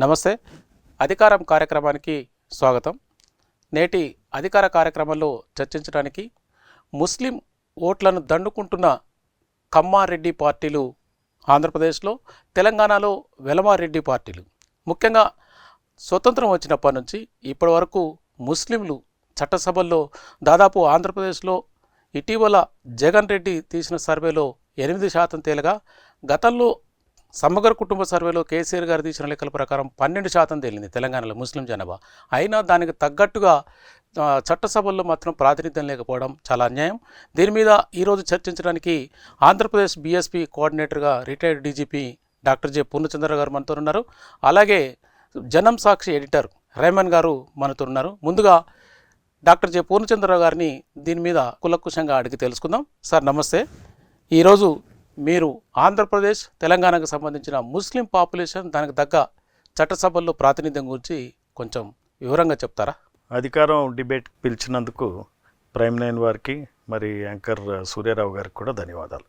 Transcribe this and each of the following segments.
నమస్తే. అధికారం కార్యక్రమానికి స్వాగతం. నేటి అధికార కార్యక్రమంలో చర్చించడానికి ముస్లిం ఓట్లను దండుకుంటున్న కమ్మారెడ్డి పార్టీలు ఆంధ్రప్రదేశ్లో తెలంగాణలో వెలమారెడ్డి పార్టీలు. ముఖ్యంగా స్వతంత్రం వచ్చినప్పటి నుంచి ఇప్పటి వరకు ముస్లింలు చట్టసభల్లో దాదాపు ఆంధ్రప్రదేశ్లో ఇటీవల జగన్ రెడ్డి తీసిన సర్వేలో ఎనిమిది శాతం తేలగా గతంలో సమగ్ర కుటుంబ సర్వేలో కేసీఆర్ గారు తీసిన లెక్కల ప్రకారం పన్నెండు శాతం తేలింది తెలంగాణలో ముస్లిం జనాభా. అయినా దానికి తగ్గట్టుగా చట్టసభల్లో మాత్రం ప్రాతినిధ్యం లేకపోవడం చాలా అన్యాయం. దీని మీద ఈరోజు చర్చించడానికి Andhra Pradesh BSP కోఆర్డినేటర్గా retired DGP doctor J Purnachandra garu మనతో ఉన్నారు. అలాగే జనం సాక్షి ఎడిటర్ రేమన్ గారు మనతో ఉన్నారు. ముందుగా డాక్టర్ జె పూర్ణచంద్రరావు గారిని దీని మీద కులకుశంగా అడిగి తెలుసుకుందాం. సార్ నమస్తే. ఈరోజు మీరు ఆంధ్రప్రదేశ్ తెలంగాణకు సంబంధించిన ముస్లిం పాపులేషన్ దానికి తగ్గ చట్టసభల్లో ప్రాతినిధ్యం గురించి కొంచెం వివరంగా చెప్తారా? అధికారం డిబేట్ పిలిచినందుకు ప్రైమ్ నైన్ వారికి మరి యాంకర్ సూర్యారావు గారికి కూడా ధన్యవాదాలు.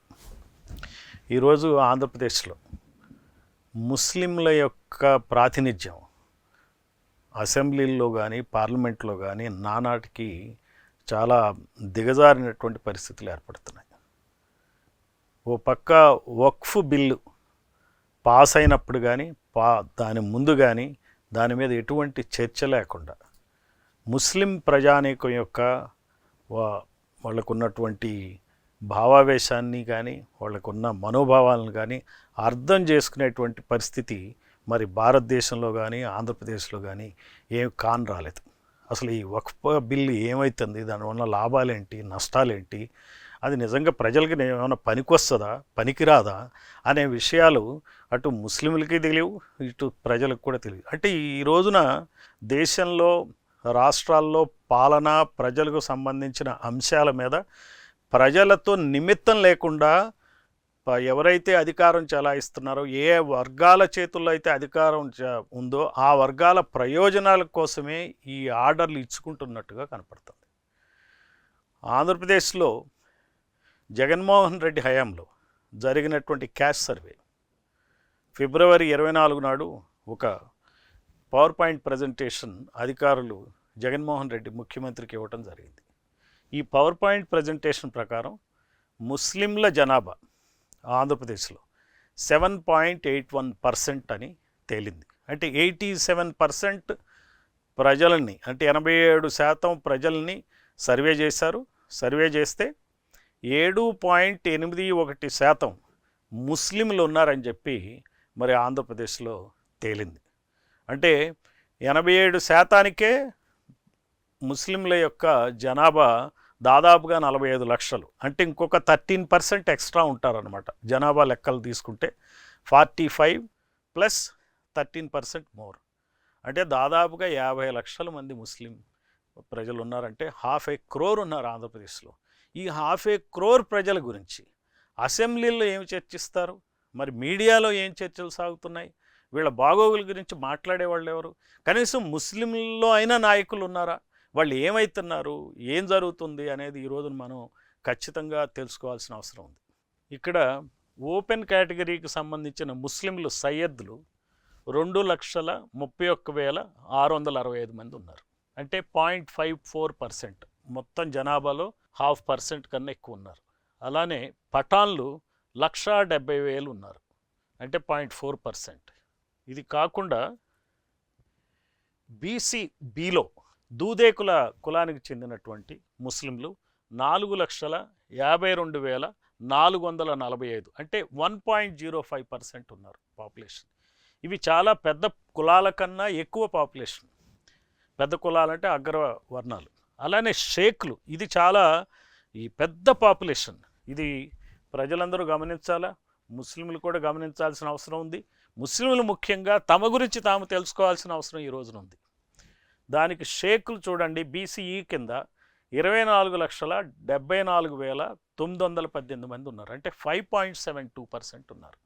ఈరోజు ఆంధ్రప్రదేశ్లో ముస్లింల యొక్క ప్రాతినిధ్యం అసెంబ్లీల్లో కానీ పార్లమెంట్లో కానీ నానాటికి చాలా దిగజారినటువంటి పరిస్థితులు ఏర్పడుతున్నాయి. ఓ పక్క వక్ఫ్ బిల్లు పాస్ అయినప్పుడు కానీ పా దాని ముందు కానీ దాని మీద ఎటువంటి చర్చ లేకుండా ముస్లిం ప్రజానీకం యొక్క వా- వాళ్ళకున్నటువంటి భావావేశాన్ని కానీ వాళ్ళకున్న మనోభావాలను కానీ అర్థం చేసుకునేటువంటి పరిస్థితి మరి భారతదేశంలో కానీ ఆంధ్రప్రదేశ్లో కానీ ఏం కాన్ రాలేదు. అసలు ఈ వక్ఫ్ బిల్లు ఏమవుతుంది దానివల్ల లాభాలేంటి? నష్టాలేంటి? అది నిజంగా ప్రజలకి ఏమైనా పనికొస్తుందా? పనికిరాదా? అనే విషయాలు అటు ముస్లింలకి తెలియవు ఇటు ప్రజలకు కూడా తెలియదు అంటే ఈ రోజున దేశంలో రాష్ట్రాల్లో పాలన ప్రజలకు సంబంధించిన అంశాల మీద ప్రజలతో నిమిత్తం లేకుండా ఎవరైతే అధికారం చెలాయిస్తున్నారో ఏ వర్గాల చేతుల్లో అయితే అధికారం ఉందో ఆ వర్గాల ప్రయోజనాల కోసమే ఈ ఆర్డర్లు ఇచ్చుకుంటున్నట్టుగా కనపడుతుంది. ఆంధ్రప్రదేశ్లో జగన్మోహన్ రెడ్డి హయాంలో జరిగినటువంటి క్యాష్ సర్వే. ఫిబ్రవరి ఇరవై నాలుగు నాడు ఒక పవర్ పాయింట్ ప్రజెంటేషన్ అధికారులు జగన్మోహన్ రెడ్డి ముఖ్యమంత్రికి ఇవ్వటం జరిగింది. ఈ పవర్ పాయింట్ ప్రజెంటేషన్ ప్రకారం ముస్లింల జనాభా ఆంధ్రప్రదేశ్లో seven point eight one percent అని తేలింది. అంటే ఎయిటీ సెవెన్ పర్సెంట్ ప్రజలని అంటే ఎనభై ఏడు శాతం ప్రజల్ని సర్వే చేశారు. సర్వే చేస్తే ఏడు పాయింట్ ఎనిమిది ఒకటి శాతం ముస్లింలు ఉన్నారని చెప్పి మరి ఆంధ్రప్రదేశ్లో తేలింది. అంటే ఎనభై ఏడు శాతానికే ముస్లింల యొక్క జనాభా దాదాపుగా నలభై ఐదు లక్షలు. అంటే ఇంకొక థర్టీన్ పర్సెంట్ ఎక్స్ట్రా ఉంటారనమాట జనాభా లెక్కలు తీసుకుంటే forty five plus thirteen percent more. అంటే దాదాపుగా యాభై లక్షల మంది ముస్లిం ప్రజలు ఉన్నారంటే హాఫ్ ఏ క్రోర్ ఉన్నారు ఆంధ్రప్రదేశ్లో. ఈ హాఫ్ ఏ క్రోర్ ప్రజల గురించి. అసెంబ్లీలో ఏమి చర్చిస్తారు? మరి మీడియాలో ఏం చర్చలు సాగుతున్నాయి? వీళ్ళ బాగోగుల గురించి మాట్లాడే వాళ్ళు ఎవరు? కనీసం ముస్లింల్లో అయినా నాయకులు ఉన్నారా? వాళ్ళు ఏమవుతున్నారు ఏం జరుగుతుంది అనేది ఈరోజు మనం ఖచ్చితంగా తెలుసుకోవాల్సిన అవసరం ఉంది. ఇక్కడ ఓపెన్ కేటగిరీకి సంబంధించిన ముస్లింలు సయ్యద్లు రెండు లక్షల ముప్పై ఒక్క వేల ఆరు వందల అరవై ఐదు మంది ఉన్నారు. అంటే పాయింట్ ఫైవ్ ఫోర్ పర్సెంట్ మొత్తం జనాభాలో హాఫ్ పర్సెంట్ కన్నా ఎక్కువ ఉన్నారు అలానే పఠాన్లు లక్షా డెబ్బై వేలు ఉన్నారు. అంటే పాయింట్ ఫోర్ పర్సెంట్. ఇది కాకుండా బీసీ బీలో దూదేకుల కులానికి చెందినటువంటి ముస్లింలు నాలుగు లక్షల యాభై రెండు వేల నాలుగు వందల నలభై ఐదు. అంటే one point zero five percent ఉన్నారు పాపులేషన్. ఇవి చాలా పెద్ద కులాల కన్నా ఎక్కువ పాపులేషన్. పెద్ద కులాలంటే అగ్ర వర్ణాలు అలానే షేక్లు. ఇది చాలా ఈ పెద్ద పాపులేషన్. ఇది ప్రజలందరూ గమనించాలా? ముస్లింలు కూడా గమనించాల్సిన అవసరం ఉంది. ముస్లింలు ముఖ్యంగా తమ గురించి తాము తెలుసుకోవాల్సిన అవసరం ఈ రోజున ఉంది. దానికి షేకులు చూడండి బీసీఈ కింద ఇరవై నాలుగు లక్షల డెబ్బై నాలుగు వేల తొమ్మిది వందల పద్దెనిమిది మంది ఉన్నారు. అంటే five point seven two percent ఉన్నారు.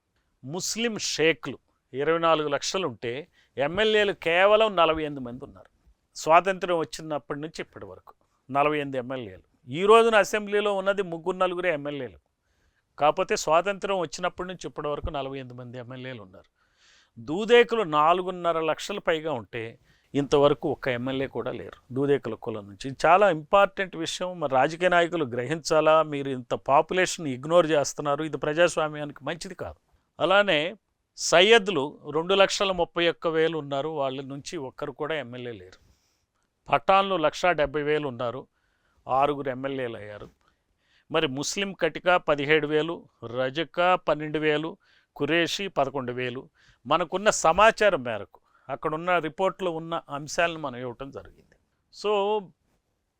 ముస్లిం షేక్లు ఇరవై నాలుగు లక్షలు ఉంటే ఎమ్మెల్యేలు కేవలం నలభై ఎనిమిది మంది ఉన్నారు. స్వాతంత్రం వచ్చినప్పటి నుంచి ఇప్పటి వరకు నలభై ఎనిమిది ఎమ్మెల్యేలు. ఈ రోజున అసెంబ్లీలో ఉన్నది ముగ్గురు నలుగురే ఎమ్మెల్యేలు. కాకపోతే స్వాతంత్రం వచ్చినప్పటి నుంచి ఇప్పటి వరకు నలభై ఎనిమిది మంది ఎమ్మెల్యేలు ఉన్నారు. దూదేకులు నాలుగున్నర లక్షల పైగా ఉంటే ఇంతవరకు ఒక్క ఎమ్మెల్యే కూడా లేరు. దూదేకుల కులం నుంచి. చాలా ఇంపార్టెంట్ విషయం. మరి రాజకీయ నాయకులు గ్రహించాలా? మీరు ఇంత పాపులేషన్ ఇగ్నోర్ చేస్తున్నారు. ఇది ప్రజాస్వామ్యానికి మంచిది కాదు. అలానే సయ్యద్లు రెండు లక్షల ముప్పై ఒక్క వేలు ఉన్నారు. వాళ్ళ నుంచి ఒక్కరు కూడా ఎమ్మెల్యే లేరు. పఠాన్లు లక్షా డెబ్బై వేలు ఉన్నారు. ఆరుగురు ఎమ్మెల్యేలు అయ్యారు. మరి ముస్లిం కటిక పదిహేడు వేలు రజక పన్నెండు వేలు కురేషి పదకొండు వేలు. మనకున్న సమాచారం మేరకు అక్కడున్న రిపోర్ట్లో ఉన్న అంశాలను మనం ఇవ్వటం జరిగింది. సో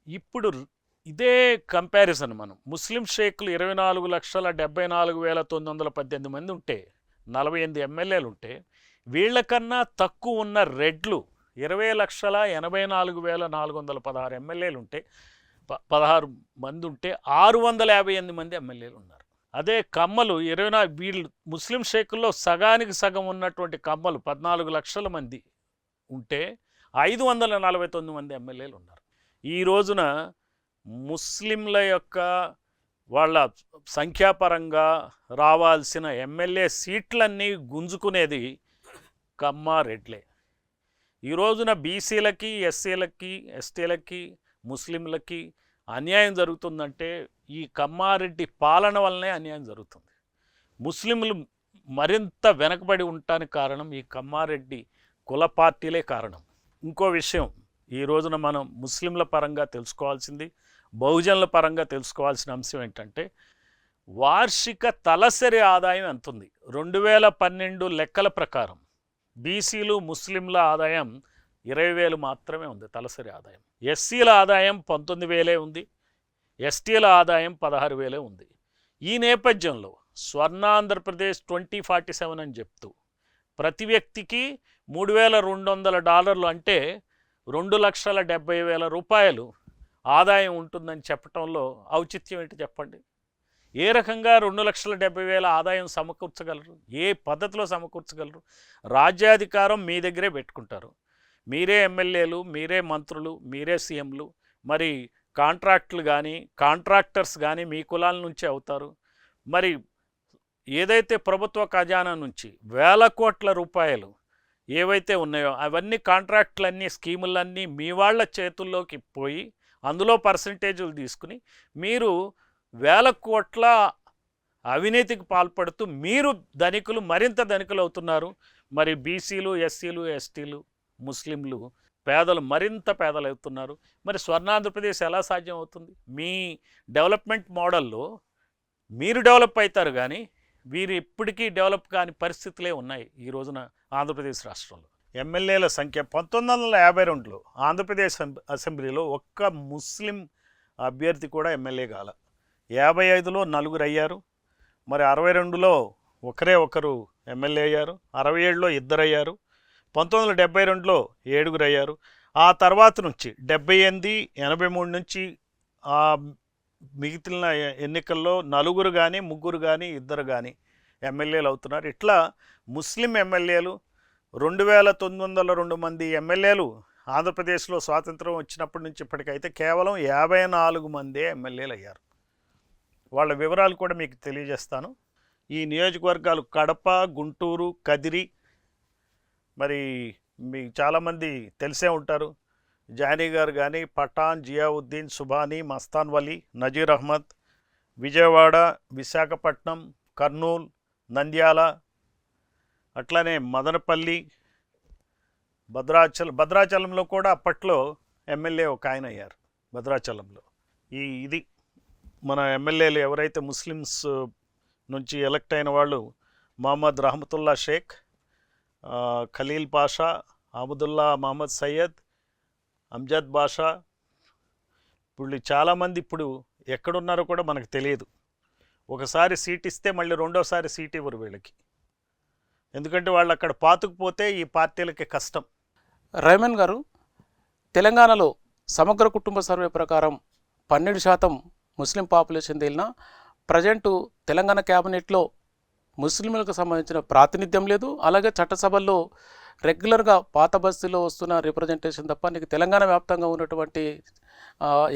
ఇప్పుడు ఇదే కంపారిజన్ మనం. ముస్లిం షేక్లు ఇరవై నాలుగు లక్షల డెబ్బై నాలుగు వేల తొమ్మిది వందల పద్దెనిమిది మంది ఉంటే నలభై ఎనిమిది ఎమ్మెల్యేలు ఉంటే వీళ్ళకన్నా తక్కువ ఉన్న రెడ్లు ఇరవై లక్షల ఎనభై నాలుగు వేల నాలుగు వందల పదహారు ఎమ్మెల్యేలు ఉంటే ప- పదహారు మంది ఉంటే ఆరు వందల యాభై ఎనిమిది మంది ఎమ్మెల్యేలు ఉన్నారు అదే కమ్మలు ఇరవై నాలుగు వీళ్ళు ముస్లిం షేకుల్లో సగానికి సగం ఉన్నటువంటి కమ్మలు పద్నాలుగు లక్షల మంది ఉంటే ఐదు వందల నలభై తొమ్మిది మంది ఎమ్మెల్యేలు ఉన్నారు ఈ రోజున ముస్లింల యొక్క వాళ్ళ సంఖ్యాపరంగా రావాల్సిన ఎమ్మెల్యే సీట్లన్నీ గుంజుకునేది కమ్మారెడ్లే. ఈ రోజున బీసీలకి ఎస్సీలకి ఎస్టీలకి ముస్లింలకి అన్యాయం జరుగుతుందంటే ఈ కమ్మారెడ్డి పాలన వల్లనే అన్యాయం జరుగుతుంది. ముస్లింలు మరింత వెనకబడి ఉండటానికి కారణం ఈ కమ్మారెడ్డి కుల పార్టీలే కారణం. ఇంకో విషయం ఈ రోజున మనం ముస్లింల పరంగా తెలుసుకోవాల్సింది బహుజనుల పరంగా తెలుసుకోవాల్సిన అంశం ఏంటంటే వార్షిక తలసరి ఆదాయం ఎంత ఉంది రెండు వేల పన్నెండు లెక్కల ప్రకారం బీసీలు ముస్లింల ఆదాయం ఇరవై వేలు మాత్రమే ఉంది తలసరి ఆదాయం. ఎస్సీల ఆదాయం పంతొమ్మిది వేలే ఉంది ఎస్టీల ఆదాయం పదహారు వేలే ఉంది. ఈ నేపథ్యంలో స్వర్ణాంధ్రప్రదేశ్ ట్వంటీ ఫార్టీ సెవెన్ అని చెప్తూ ప్రతి వ్యక్తికి మూడు వేల రెండు వందల డాలర్లు అంటే రెండు లక్షల డెబ్బై వేల రూపాయలు ఆదాయం ఉంటుందని చెప్పటంలో ఔచిత్యం ఏంటి చెప్పండి? ఏ రకంగా రెండు లక్షల డెబ్బై వేల ఆదాయం సమకూర్చగలరు? ఏ పద్ధతిలో సమకూర్చగలరు? రాజ్యాధికారం మీ దగ్గరే పెట్టుకుంటారు. మీరే ఎమ్మెల్యేలు మీరే మంత్రులు మీరే సీఎంలు. మరి కాంట్రాక్టులు కానీ కాంట్రాక్టర్స్ కానీ మీ కులాల నుంచే అవుతారు. మరి ఏదైతే ప్రభుత్వ ఖజానా నుంచి వేల కోట్ల రూపాయలు ఏవైతే ఉన్నాయో అవన్నీ కాంట్రాక్టులన్నీ స్కీములన్నీ మీ వాళ్ళ చేతుల్లోకి పోయి అందులో పర్సంటేజులు తీసుకుని మీరు వేల కోట్ల అవినీతికి పాల్పడుతూ మీరు ధనికులు మరింత ధనికులు అవుతున్నారు. మరి బీసీలు ఎస్సీలు ఎస్టీలు ముస్లింలు పేదలు మరింత పేదలు అవుతున్నారు. మరి స్వర్ణాంధ్రప్రదేశ్ ఎలా సాధ్యం అవుతుంది? మీ డెవలప్మెంట్ మోడల్లో మీరు డెవలప్ అవుతారు కానీ వీరు ఇప్పటికీ డెవలప్ కాని పరిస్థితులే ఉన్నాయి ఈ రోజున ఆంధ్రప్రదేశ్ రాష్ట్రంలో. ఎమ్మెల్యేల సంఖ్య పంతొమ్మిది వందల యాభై రెండులో ఆంధ్రప్రదేశ్ అసెంబ్లీలో ఒక్క ముస్లిం అభ్యర్థి కూడా ఎమ్మెల్యే కాల. యాభై ఐదులో నలుగురు అయ్యారు. మరి అరవై రెండులో ఒకరే ఒకరు ఎమ్మెల్యే అయ్యారు. అరవై ఏడులో ఇద్దరు అయ్యారు పంతొమ్మిది వందల డెబ్బై రెండులో ఏడుగురు అయ్యారు. ఆ తర్వాత నుంచి డెబ్బై ఎనిమిది ఎనభై మూడు నుంచి ఆ మిగిలిన ఎన్నికల్లో నలుగురు కానీ ముగ్గురు కానీ ఇద్దరు కానీ ఎమ్మెల్యేలు అవుతున్నారు. ఇట్లా ముస్లిం ఎమ్మెల్యేలు రెండు వేల తొమ్మిది వందల రెండు మంది ఎమ్మెల్యేలు ఆంధ్రప్రదేశ్లో స్వాతంత్రం వచ్చినప్పటి నుంచి ఇప్పటికైతే కేవలం యాభై నాలుగు మందే ఎమ్మెల్యేలు అయ్యారు. వాళ్ళ వివరాలు కూడా మీకు తెలియజేస్తాను. ఈ నియోజకవర్గాలు కడప గుంటూరు కదిరి మరి మీకు చాలామంది తెలిసే ఉంటారు. జానీ గారు కానీ పఠాన్ జియావుద్దీన్ సుబానీ మస్తాన్ వలీ నజీర్ అహ్మద్ విజయవాడ విశాఖపట్నం కర్నూలు నంద్యాల అట్లానే మదనపల్లి భద్రాచలం భద్రాచలంలో కూడా అప్పట్లో ఎమ్మెల్యే ఒక ఆయన అయ్యారు భద్రాచలంలో. ఈ ఇది మన ఎమ్మెల్యేలు ఎవరైతే ముస్లిమ్స్ నుంచి ఎలక్ట్ అయిన వాళ్ళు మహమ్మద్ రహమతుల్లా షేక్ ఖలీల్ పాషా అహ్మదుల్లా మహమ్మద్ సయ్యద్ అంజద్ బాషా ఇప్పుడు చాలామంది ఇప్పుడు ఎక్కడున్నారో కూడా మనకు తెలియదు. ఒకసారి సీట్ ఇస్తే మళ్ళీ రెండోసారి సీట్ ఇవ్వరు వీళ్ళకి. ఎందుకంటే వాళ్ళు అక్కడ పాతుకుపోతే ఈ పార్టీలకి కష్టం. రైమన్ గారు తెలంగాణలో సమగ్ర కుటుంబ సర్వే ప్రకారం పన్నెండు శాతం ముస్లిం పాపులేషన్ తేలినా ప్రజెంటు తెలంగాణ క్యాబినెట్లో ముస్లింలకు సంబంధించిన ప్రాతినిధ్యం లేదు. అలాగే చట్టసభల్లో రెగ్యులర్గా పాత బస్తీలో వస్తున్న రిప్రజెంటేషన్ తప్ప నీకు తెలంగాణ వ్యాప్తంగా ఉన్నటువంటి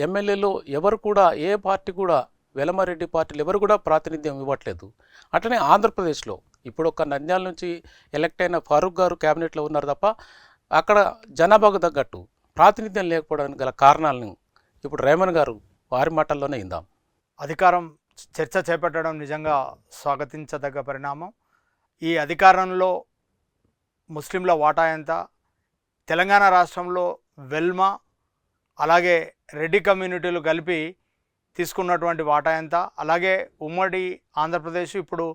ఎమ్మెల్యేలు ఎవరు కూడా ఏ పార్టీ కూడా వెలమారెడ్డి పార్టీలు ఎవరు కూడా ప్రాతినిధ్యం ఇవ్వట్లేదు. అట్లనే ఆంధ్రప్రదేశ్లో ఇప్పుడు ఒక నంద్యాల నుంచి ఎలక్ట్ అయిన ఫారూక్ గారు క్యాబినెట్లో ఉన్నారు తప్ప అక్కడ జనాభాకు తగ్గట్టు ప్రాతినిధ్యం లేకపోవడానికి గల కారణాలను ఇప్పుడు రేమన్ గారు వారి మాటల్లోనే ఇందాం అధికారం చర్చ చేపట్టడం నిజంగా స్వాగతించదగ్గ పరిణామం. ఈ అధికారంలో ముస్లింల వాటా ఎంత? తెలంగాణ రాష్ట్రంలో వెల్మా అలాగే రెడ్డి కమ్యూనిటీలు కలిపి తీసుకున్నటువంటి వాటా ఎంత? అలాగే ఉమ్మడి ఆంధ్రప్రదేశ్ ఇప్పుడు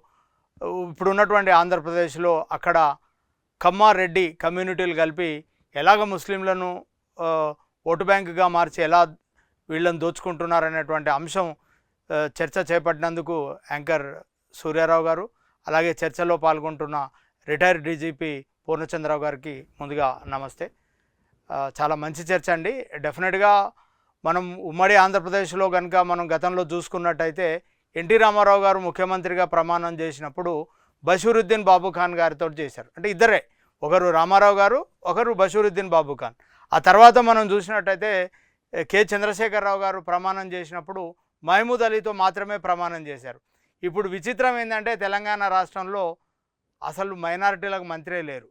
ఇప్పుడు ఉన్నటువంటి ఆంధ్రప్రదేశ్లో అక్కడ కమ్మారెడ్డి కమ్యూనిటీలు కలిపి ఎలాగ ముస్లింలను ఓటు బ్యాంకుగా మార్చి ఎలా వీళ్ళని దోచుకుంటున్నారనేటువంటి అంశం చర్చ చేపట్టినందుకు యాంకర్ సూర్యారావు గారు అలాగే చర్చలో పాల్గొంటున్న రిటైర్డ్ డీజీపీ పూర్ణచంద్రరావు గారికి ముందుగా నమస్తే. చాలా మంచి చర్చ అండి. డెఫినెట్గా మనం ఉమ్మడి ఆంధ్రప్రదేశ్లో కనుక మనం గతంలో చూసుకున్నట్టయితే ఎన్టీ రామారావు గారు ముఖ్యమంత్రిగా ప్రమాణం చేసినప్పుడు బషీరుద్దీన్ బాబు ఖాన్ గారితో చేశారు. అంటే ఇద్దరే ఒకరు రామారావు గారు ఒకరు బషీరుద్దీన్ బాబు ఖాన్. ఆ తర్వాత మనం చూసినట్టయితే కె. చంద్రశేఖరరావు గారు ప్రమాణం చేసినప్పుడు మహమూద్ అలీతో మాత్రమే ప్రమాణం చేశారు. ఇప్పుడు విచిత్రం ఏంటంటే తెలంగాణ రాష్ట్రంలో అసలు మైనారిటీలకు మంత్రే లేరు.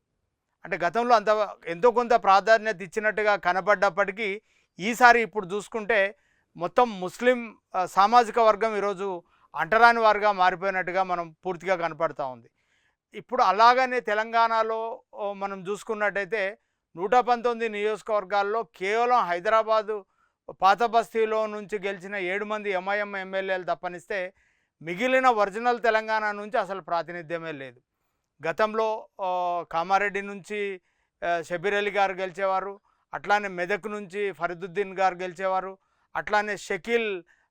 అంటే గతంలో అంత ఎంతో కొంత ప్రాధాన్యత ఇచ్చినట్టుగా కనపడ్డప్పటికీ ఈసారి ఇప్పుడు చూసుకుంటే మొత్తం ముస్లిం సామాజిక వర్గం ఈరోజు అంటరాని వారుగా మారిపోయినట్టుగా మనం పూర్తిగా కనపడతా ఉంది. ఇప్పుడు అలాగనే తెలంగాణలో మనం చూసుకున్నట్టయితే నూట పంతొమ్మిది నియోజకవర్గాల్లో కేవలం హైదరాబాదు పాత బస్తీలో నుంచి గెలిచిన ఏడు మంది ఎంఐఎం ఎమ్మెల్యేలు తప్పనిస్తే మిగిలిన ఒరిజినల్ తెలంగాణ నుంచి అసలు ప్రాతినిధ్యమే లేదు. గతంలో కామారెడ్డి నుంచి షబీర్ అలీ గారు గెలిచేవారు అట్లానే మెదక్ నుంచి ఫరీదుద్దీన్ గారు గెలిచేవారు అట్లానే షకీల్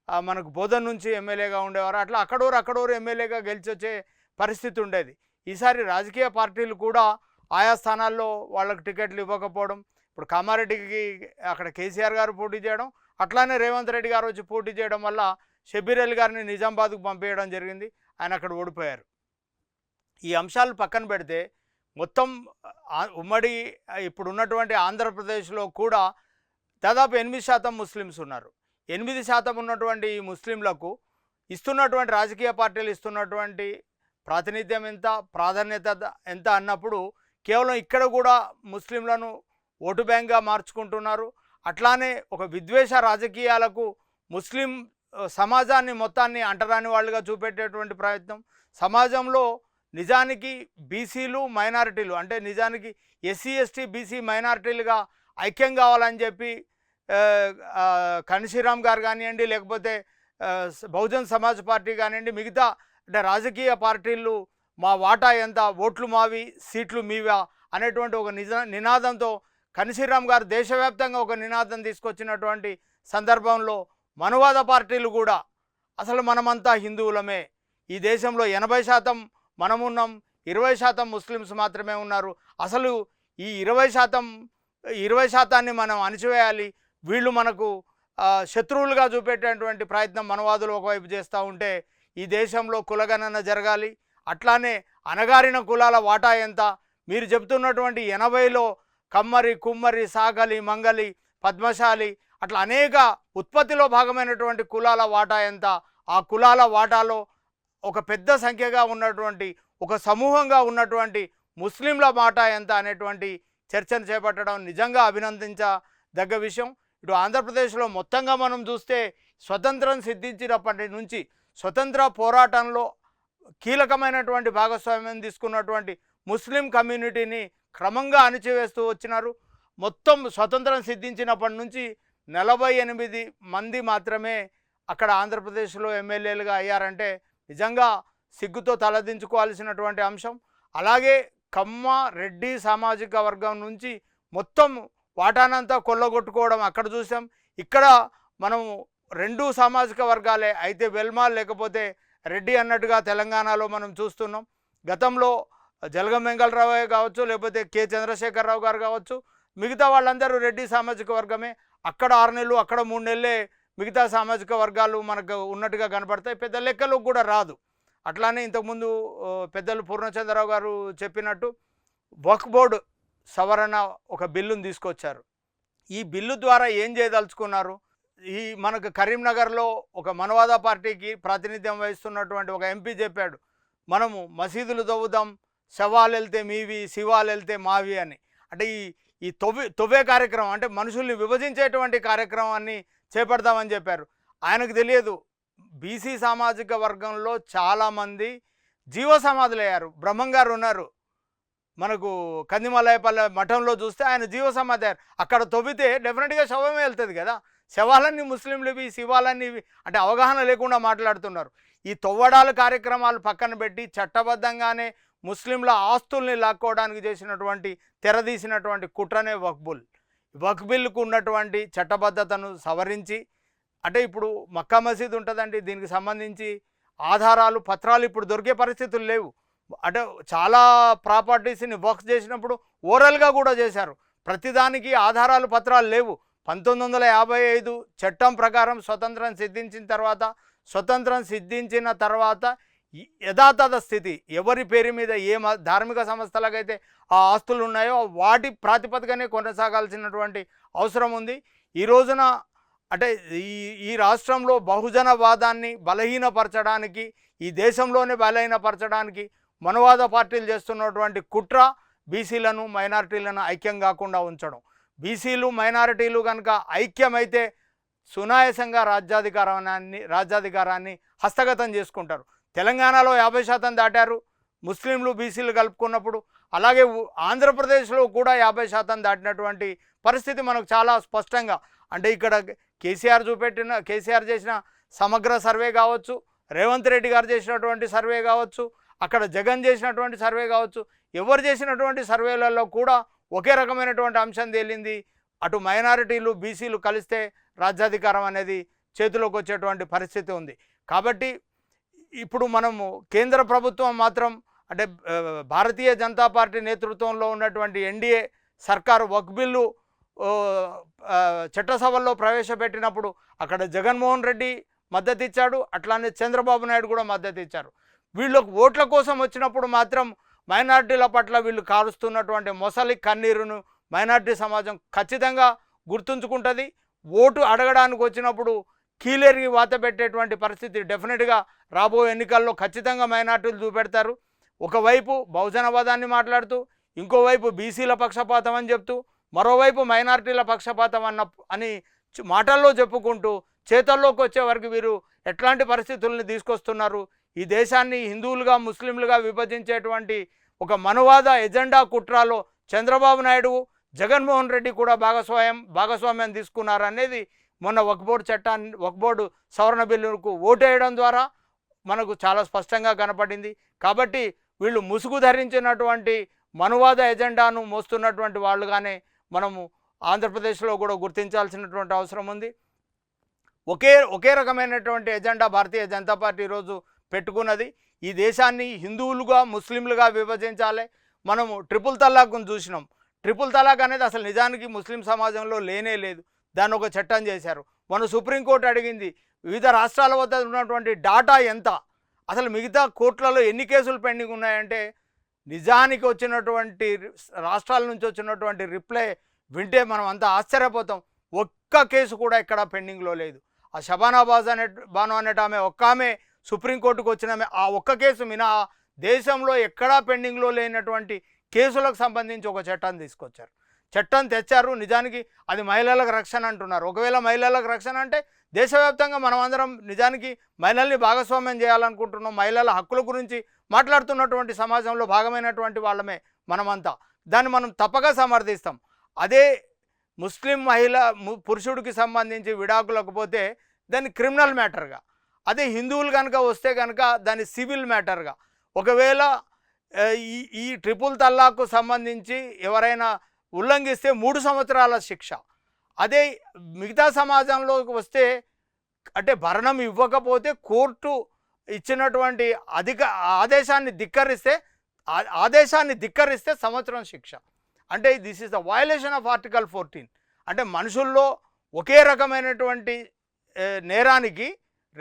మనకు బోధన్ నుంచి ఎమ్మెల్యేగా ఉండేవారు అట్లా అక్కడోరు అక్కడోరు ఎమ్మెల్యేగా గెలిచి వచ్చే పరిస్థితి ఉండేది. ఈసారి రాజకీయ పార్టీలు కూడా ఆయా స్థానాల్లో వాళ్ళకు టికెట్లు ఇవ్వకపోవడం ఇప్పుడు కామారెడ్డికి అక్కడ కేసీఆర్ గారు పోటీ చేయడం అట్లానే రేవంత్ రెడ్డి గారు వచ్చి పోటీ చేయడం వల్ల షబీర్ అలీ గారిని నిజామాబాద్కు పంపేయడం జరిగింది. ఆయన అక్కడ ఓడిపోయారు. ఈ అంశాలు పక్కన పెడితే మొత్తం ఉమ్మడి ఇప్పుడు ఉన్నటువంటి ఆంధ్రప్రదేశ్లో కూడా దాదాపు ఎనిమిది శాతం ముస్లిమ్స్ ఉన్నారు. ఎనిమిది శాతం ఉన్నటువంటి ఈ ముస్లింలకు ఇస్తున్నటువంటి రాజకీయ పార్టీలు ఇస్తున్నటువంటి ప్రాతినిధ్యం ఎంత ప్రాధాన్యత ఎంత అన్నప్పుడు కేవలం ఇక్కడ కూడా ముస్లింలను ఓటు బ్యాంక్గా మార్చుకుంటున్నారు. అట్లానే ఒక విద్వేష రాజకీయాలకు ముస్లిం సమాజాన్ని మొత్తాన్ని అంటరాని వాళ్ళుగా చూపెట్టేటువంటి ప్రయత్నం. సమాజంలో నిజానికి బీసీలు మైనారిటీలు అంటే నిజానికి ఎస్సీ ఎస్టీ బీసీ మైనారిటీలుగా ఐక్యం కావాలని చెప్పి ఆ, గారు కానివ్వండి లేకపోతే బహుజన్ సమాజ్ పార్టీ కానివ్వండి మిగతా అంటే రాజకీయ పార్టీలు మా వాటా ఎంత ఓట్లు మావి సీట్లు మీవా అనేటువంటి ఒక నిజ నినాదంతో కన్షీరామ్ గారు దేశవ్యాప్తంగా ఒక నినాదం తీసుకొచ్చినటువంటి సందర్భంలో మనువాద పార్టీలు కూడా అసలు మనమంతా హిందువులమే. ఈ దేశంలో ఎనభై శాతం మనమున్నాం ఇరవై శాతం ముస్లిమ్స్ మాత్రమే ఉన్నారు. అసలు ఈ ఇరవై శాతం ఇరవై శాతాన్ని మనం అణిచివేయాలి. వీళ్ళు మనకు శత్రువులుగా చూపెట్టేటువంటి ప్రయత్నం మనవాదులు ఒకవైపు చేస్తూ ఉంటే ఈ దేశంలో కులగణన జరగాలి. అట్లానే అణగారిన కులాల వాటా ఎంత? మీరు చెబుతున్నటువంటి ఎనభైలో కమ్మరి కుమ్మరి సాగలి మంగలి పద్మశాలి అట్లా అనేక ఉత్పత్తిలో భాగమైనటువంటి కులాల వాటా ఎంత? ఆ కులాల వాటాలో ఒక పెద్ద సంఖ్యగా ఉన్నటువంటి ఒక సమూహంగా ఉన్నటువంటి ముస్లింల వాటా ఎంత అనేటువంటి చర్చను చేపట్టడం నిజంగా అభినందించదగ్గ విషయం. ఇటు ఆంధ్రప్రదేశ్లో మొత్తంగా మనం చూస్తే స్వతంత్రం సిద్ధించినప్పటి నుంచి స్వతంత్ర పోరాటంలో కీలకమైనటువంటి భాగస్వామ్యం తీసుకున్నటువంటి ముస్లిం కమ్యూనిటీని క్రమంగా అణిచివేస్తూ వచ్చినారు. మొత్తం స్వతంత్రం సిద్ధించినప్పటి నుంచి నలభై ఎనిమిది మంది మాత్రమే అక్కడ ఆంధ్రప్రదేశ్లో ఎమ్మెల్యేలుగా అయ్యారంటే నిజంగా సిగ్గుతో తలదించుకోవాల్సినటువంటి అంశం. అలాగే కమ్మ రెడ్డి సామాజిక వర్గం నుంచి మొత్తం వాటానంతా కొల్లగొట్టుకోవడం అక్కడ చూసాం. ఇక్కడ మనం రెండు సామాజిక వర్గాలే అయితే వెల్మా లేకపోతే రెడ్డి అన్నట్టుగా తెలంగాణలో మనం చూస్తున్నాం. గతంలో జలగం వెంగళరావు కావచ్చు లేకపోతే కె. చంద్రశేఖరరావు గారు కావచ్చు మిగతా వాళ్ళందరూ రెడ్డి సామాజిక వర్గమే. అక్కడ ఆరు నెలలు అక్కడ మూడు నెలలే మిగతా సామాజిక వర్గాలు మనకు ఉన్నట్టుగా కనపడతాయి. పెద్ద లెక్కలు కూడా రాదు. అట్లానే ఇంతకుముందు పెద్దలు పూర్ణచంద్రరావు గారు చెప్పినట్టు వక్ బోర్డు సవరణ ఒక బిల్లును తీసుకొచ్చారు. ఈ బిల్లు ద్వారా ఏం చేయదలుచుకున్నారు? ఈ మనకు కరీంనగర్లో ఒక మనవాద పార్టీకి ప్రాతినిధ్యం వహిస్తున్నటువంటి ఒక ఎంపీ చెప్పాడు మనము మసీదులు తవ్వుదాం శవాలు వెళ్తే మీవి శివాలు వెళ్తే మావి అని. అంటే ఈ ఈ తొవ్వి తొవ్వే కార్యక్రమం అంటే మనుషుల్ని విభజించేటువంటి కార్యక్రమాన్ని చేపడదామని చెప్పారు. ఆయనకు తెలియదు బీసీ సామాజిక వర్గంలో చాలామంది జీవ సమాధులు అయ్యారు బ్రహ్మం గారు ఉన్నారు. మనకు కందిమలయపల్లె మఠంలో చూస్తే ఆయన జీవ సమాధి అయ్యారు. అక్కడ తొవ్వితే డెఫినెట్గా శవమే వెళ్తుంది కదా. శవాలన్నీ ముస్లింలు ఇవి శివాలన్నీ అంటే అవగాహన లేకుండా మాట్లాడుతున్నారు. ఈ తొవ్వడాలు కార్యక్రమాలు పక్కన పెట్టి చట్టబద్ధంగానే ముస్లింల ఆస్తుల్ని లాక్కోవడానికి చేసినటువంటి తెరదీసినటువంటి కుట్రనే వక్బుల్. వక్బిల్కు ఉన్నటువంటి చట్టబద్ధతను సవరించి అంటే ఇప్పుడు మక్కా మసీద్ ఉంటుందండి దీనికి సంబంధించి ఆధారాలు పత్రాలు ఇప్పుడు దొరికే పరిస్థితులు లేవు. అంటే చాలా ప్రాపర్టీస్ని వర్క్ చేసినప్పుడు ఓరల్గా కూడా చేశారు. ప్రతిదానికి ఆధారాలు పత్రాలు లేవు. పంతొమ్మిది వందల యాభై ఐదు చట్టం ప్రకారం స్వతంత్రం సిద్ధించిన తర్వాత స్వతంత్రం సిద్ధించిన తర్వాత యథాతథ స్థితి. ఎవరి పేరు మీద ఏ మ- ధార్మిక సంస్థలకైతే ఆ ఆస్తులు ఉన్నాయో వాటి ప్రాతిపదికనే కొనసాగాల్సినటువంటి అవసరం ఉంది. ఈ రోజున అంటే ఈ ఈ రాష్ట్రంలో బహుజనవాదాన్ని బలహీనపరచడానికి ఈ దేశంలోనే బలహీనపరచడానికి మనవాద పార్టీలు చేస్తున్నటువంటి కుట్ర బీసీలను మైనారిటీలను ఐక్యం కాకుండా ఉంచడం. బీసీలు మైనారిటీలు కనుక ఐక్యమైతే సునాయాసంగా రాజ్యాధికారాన్ని రాజ్యాధికారాన్ని హస్తగతం చేసుకుంటారు. తెలంగాణలో యాభై శాతం దాటారు. ముస్లింలు బీసీలు కలుపుకున్నప్పుడు అలాగే ఆంధ్రప్రదేశ్లో కూడా యాభై శాతం దాటినటువంటి పరిస్థితి మనకు చాలా స్పష్టంగా అంటే ఇక్కడ కేసీఆర్ చూపెట్టిన కేసీఆర్ చేసిన సమగ్ర సర్వే కావచ్చు రేవంత్ రెడ్డి గారు చేసినటువంటి సర్వే కావచ్చు అక్కడ జగన్ చేసినటువంటి సర్వే కావచ్చు ఎవరు చేసినటువంటి సర్వేలలో కూడా ఒకే రకమైనటువంటి అంశం తేలింది అటు మైనారిటీలు బీసీలు కలిస్తే రాజ్యాధికారం అనేది చేతిలోకి వచ్చేటువంటి పరిస్థితి ఉంది. కాబట్టి ఇప్పుడు మనము కేంద్ర ప్రభుత్వం మాత్రం అంటే భారతీయ జనతా పార్టీ నేతృత్వంలో ఉన్నటువంటి ఎన్డీఏ సర్కారు వక్ బిల్లు చట్టసభల్లో ప్రవేశపెట్టినప్పుడు అక్కడ జగన్మోహన్ రెడ్డి మద్దతు ఇచ్చాడు అట్లానే చంద్రబాబు నాయుడు కూడా మద్దతు ఇచ్చారు వీళ్ళకు ఓట్ల కోసం వచ్చినప్పుడు మాత్రం మైనార్టీల పట్ల వీళ్ళు కారుస్తున్నటువంటి మొసలి కన్నీరును మైనార్టీ సమాజం ఖచ్చితంగా గుర్తుంచుకుంటుంది. ఓటు అడగడానికి వచ్చినప్పుడు కీలేరికి వాత పెట్టేటువంటి పరిస్థితి డెఫినెట్గా రాబోయే ఎన్నికల్లో ఖచ్చితంగా మైనార్టీలు చూపెడతారు. ఒకవైపు బహుజనవాదాన్ని మాట్లాడుతూ ఇంకోవైపు బీసీల పక్షపాతం అని చెప్తూ మరోవైపు మైనార్టీల పక్షపాతం అన్న అని మాటల్లో చెప్పుకుంటూ చేతల్లోకి వచ్చే వరకు వీరు ఎట్లాంటి పరిస్థితుల్ని తీసుకొస్తున్నారు? ఈ దేశాన్ని హిందువులుగా ముస్లింలుగా విభజించేటువంటి ఒక మనువాద ఎజెండా కుట్రాలో చంద్రబాబు నాయుడు జగన్మోహన్ రెడ్డి కూడా భాగస్వామ్యం భాగస్వామ్యం తీసుకున్నారు అనేది మొన్న వక్బోర్డు చట్టాన్ని వక్బోర్డు సవరణ బిల్లుకు ఓటేయడం ద్వారా మనకు చాలా స్పష్టంగా కనపడింది. కాబట్టి వీళ్ళు ముసుగు ధరించినటువంటి మనువాద ఎజెండాను మోస్తున్నటువంటి వాళ్ళుగానే మనము ఆంధ్రప్రదేశ్లో కూడా గుర్తించాల్సినటువంటి అవసరం ఉంది. ఒకే ఒకే రకమైనటువంటి ఎజెండా భారతీయ జనతా పార్టీ ఈరోజు పెట్టుకున్నది. ఈ దేశాన్ని హిందువులుగా ముస్లింలుగా విభజించాలి. మనము ట్రిపుల్ తలాక్ను చూసినాం. ట్రిపుల్ తలాక్ అనేది అసలు నిజానికి ముస్లిం సమాజంలో లేనే లేదు. దాన్ని ఒక చట్టం చేశారు. మన సుప్రీంకోర్టు అడిగింది వివిధ రాష్ట్రాల వద్ద ఉన్నటువంటి డాటా ఎంత? అసలు మిగతా కోర్టులలో ఎన్ని కేసులు పెండింగ్ ఉన్నాయంటే నిజానికి వచ్చినటువంటి రాష్ట్రాల నుంచి వచ్చినటువంటి రిప్లై వింటే మనం అంతా ఆశ్చర్యపోతాం. ఒక్క కేసు కూడా ఇక్కడ పెండింగ్లో లేదు. ఆ షబానాబాజ్ అనే బాను అనేట ఆమె ఒక్క ఆమె సుప్రీంకోర్టుకు వచ్చిన ఆమె ఆ ఒక్క కేసు మినహా దేశంలో ఎక్కడా పెండింగ్లో లేనటువంటి కేసులకు సంబంధించి ఒక చట్టాన్ని తీసుకొచ్చారు. చట్టం తెచ్చారు. నిజానికి అది మహిళలకు రక్షణ అంటున్నారు. ఒకవేళ మహిళలకు రక్షణ అంటే దేశవ్యాప్తంగా మనం అందరం నిజానికి మహిళల్ని భాగస్వామ్యం చేయాలనుకుంటున్నాం. మహిళల హక్కుల గురించి మాట్లాడుతున్నటువంటి సమాజంలో భాగమైనటువంటి వాళ్ళమే మనమంతా. దాన్ని మనం తప్పక సమర్థిస్తాం. అదే ముస్లిం మహిళ ము- పురుషుడికి సంబంధించి విడాకులకు పోతే దాన్ని క్రిమినల్ మ్యాటర్గా అదే హిందువులు కనుక వస్తే కనుక దాన్ని సివిల్ మ్యాటర్గా. ఒకవేళ ఈ ఈ ట్రిపుల్ తల్లాకు సంబంధించి ఎవరైనా ఉల్లంఘిస్తే మూడు సంవత్సరాల శిక్ష. అదే మిగతా సమాజంలోకి వస్తే అంటే భరణం ఇవ్వకపోతే కోర్టు ఇచ్చినటువంటి అధిక ఆదేశాన్ని ధిక్కరిస్తే ఆదేశాన్ని ధిక్కరిస్తే సంవత్సరం శిక్ష. అంటే this is the violation of article fourteen. అంటే మనుషుల్లో ఒకే రకమైనటువంటి నేరానికి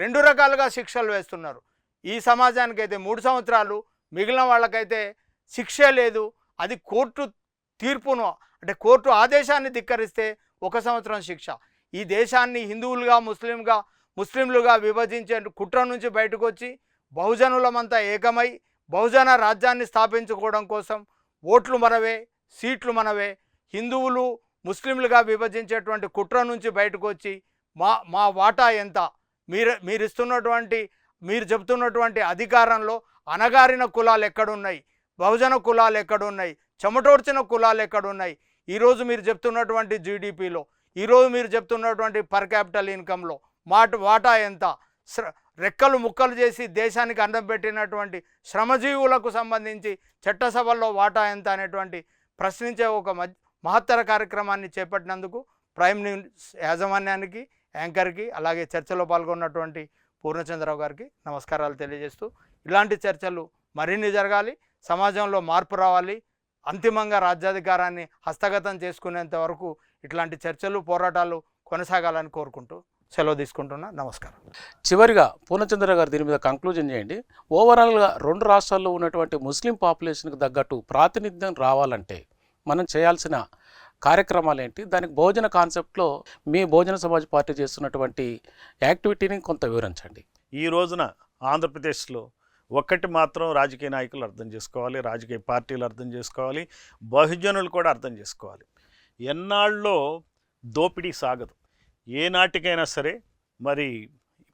రెండు రకాలుగా శిక్షలు వేస్తున్నారు. ఈ సమాజానికైతే మూడు సంవత్సరాలు మిగిలిన వాళ్ళకైతే శిక్షే లేదు. అది కోర్టు తీర్పును అంటే కోర్టు ఆదేశాన్ని ధిక్కరిస్తే ఒక సంవత్సరం శిక్ష. ఈ దేశాన్ని హిందువులుగా ముస్లింగా ముస్లింలుగా విభజించే కుట్ర నుంచి బయటకు వచ్చి బహుజనులమంతా ఏకమై బహుజన రాజ్యాన్ని స్థాపించుకోవడం కోసం ఓట్లు మనవే సీట్లు మనవే హిందువులు ముస్లింలుగా విభజించేటువంటి కుట్ర నుంచి బయటకు వచ్చి మా మా వాటా ఎంత? మీరు మీరు ఇస్తున్నటువంటి మీరు చెబుతున్నటువంటి అధికారంలో అణగారిన కులాలు ఎక్కడున్నాయి బహుజన కులాలు ఎక్కడున్నాయి చెమటోడ్చిన కులాలు ఎక్కడున్నాయి? ఈరోజు మీరు చెప్తున్నటువంటి జీడిపిలో ఈరోజు మీరు చెప్తున్నటువంటి పర్ క్యాపిటల్ ఇన్కంలో మాట వాటా ఎంత? రెక్కలు ముక్కలు చేసి దేశానికి అన్నం పెట్టినటువంటి శ్రమజీవులకు సంబంధించి చట్టసభల్లో వాటా ఎంత అనేటువంటి ప్రశ్నించే ఒక మధ్య మహత్తర కార్యక్రమాన్ని చేపట్టినందుకు ప్రైమ్ న్యూస్ యాజమాన్యానికి యాంకర్కి అలాగే చర్చలో పాల్గొన్నటువంటి పూర్ణచంద్రరావు గారికి నమస్కారాలు తెలియజేస్తూ ఇలాంటి చర్చలు మరిన్ని జరగాలి సమాజంలో మార్పు రావాలి అంతిమంగా రాజ్యాధికారాన్ని హస్తగతం చేసుకునేంత వరకు ఇట్లాంటి చర్చలు పోరాటాలు కొనసాగాలని కోరుకుంటూ సెలవు తీసుకుంటున్నా. నమస్కారం. చివరిగా పూర్ణచంద్ర గారు దీని మీద కంక్లూజన్ చేయండి. ఓవరాల్గా రెండు రాష్ట్రాల్లో ఉన్నటువంటి ముస్లిం పాపులేషన్కి తగ్గట్టు ప్రాతినిధ్యం రావాలంటే మనం చేయాల్సిన కార్యక్రమాలు ఏంటి? దానికి భోజన కాన్సెప్ట్లో మీ భోజన సమాజ్ పార్టీ చేస్తున్నటువంటి యాక్టివిటీని కొంత వివరించండి. ఈ రోజున ఆంధ్రప్రదేశ్లో ఒక్కటి మాత్రం రాజకీయ నాయకులు అర్థం చేసుకోవాలి రాజకీయ పార్టీలు అర్థం చేసుకోవాలి బహుజనులు కూడా అర్థం చేసుకోవాలి. ఎన్నాళ్ళలో దోపిడీ సాగదు. ఏ నాటికైనా సరే మరి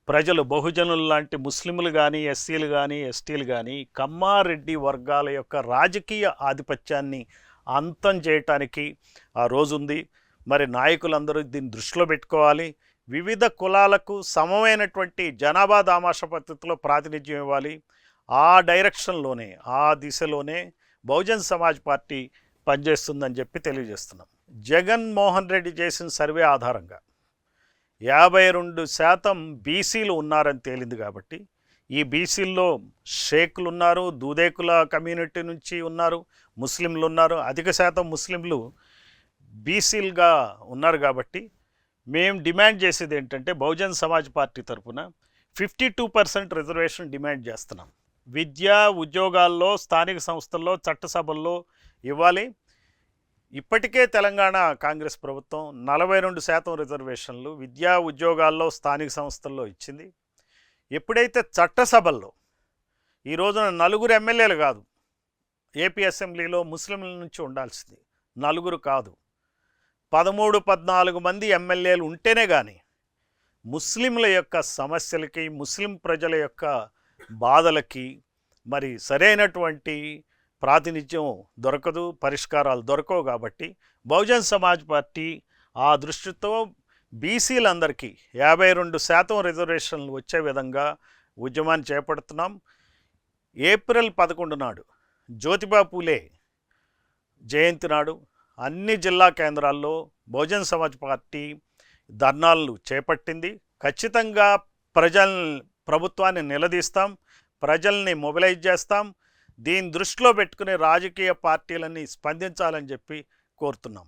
ప్రజలు బహుజనులు లాంటి ముస్లింలు కానీ ఎస్సీలు కానీ ఎస్టీలు కానీ కమ్మారెడ్డి వర్గాల యొక్క రాజకీయ ఆధిపత్యాన్ని అంతం చేయటానికి ఆ రోజుంది మరి నాయకులందరూ దీన్ని దృష్టిలో పెట్టుకోవాలి. వివిధ కులాలకు సమమైనటువంటి జనాభా దామాష పద్ధతిలో ప్రాతినిధ్యం ఇవ్వాలి. ఆ డైరెక్షన్లోనే ఆ దిశలోనే బహుజన్ సమాజ్ పార్టీ పనిచేస్తుందని చెప్పి తెలియజేస్తున్నాం. జగన్మోహన్ రెడ్డి చేసిన సర్వే ఆధారంగా యాభై రెండు శాతం బీసీలు ఉన్నారని తేలింది కాబట్టి ఈ బీసీల్లో షేకులు ఉన్నారు దూదేకుల కమ్యూనిటీ నుంచి ఉన్నారు ముస్లింలు ఉన్నారు అధిక శాతం ముస్లింలు బీసీలుగా ఉన్నారు కాబట్టి మేము డిమాండ్ చేసేది ఏంటంటే బహుజన్ సమాజ్ పార్టీ తరఫున fifty two percent reservation demand చేస్తున్నాం. విద్యా ఉద్యోగాల్లో స్థానిక సంస్థల్లో చట్టసభల్లో ఇవ్వాలి. ఇప్పటికే తెలంగాణ కాంగ్రెస్ ప్రభుత్వం నలభై రెండు శాతం రిజర్వేషన్లు విద్యా ఉద్యోగాల్లో స్థానిక సంస్థల్లో ఇచ్చింది. ఎప్పుడైతే చట్టసభల్లో ఈ రోజున నలుగురు ఎమ్మెల్యేలు కాదు ఏపీ అసెంబ్లీలో ముస్లింల నుంచి ఉండాల్సింది నలుగురు కాదు. పదమూడు పద్నాలుగు మంది ఎమ్మెల్యేలు ఉంటేనే కానీ ముస్లింల యొక్క సమస్యలకి ముస్లిం ప్రజల యొక్క బాధలకి మరి సరైనటువంటి ప్రాతినిధ్యం దొరకదు పరిష్కారాలు దొరకవు కాబట్టి బహుజన్ సమాజ్ పార్టీ ఆ దృష్టితో బీసీలందరికీ యాభై రెండు శాతం రిజర్వేషన్లు వచ్చే విధంగా ఉద్యమాన్ని చేపడుతున్నాం. ఏప్రిల్ పదకొండు నాడు జ్యోతిబా పూలే జయంతి నాడు అన్ని జిల్లా కేంద్రాల్లో బహుజన్ సమాజ్ పార్టీ ధర్నాలు చేపట్టింది. ఖచ్చితంగా ప్రజల్ని ప్రభుత్వాన్ని నిలదీస్తాం ప్రజల్ని మొబిలైజ్ చేస్తాం దీని దృష్టిలో పెట్టుకుని రాజకీయ పార్టీలన్నీ స్పందించాలని చెప్పి కోరుతున్నాం.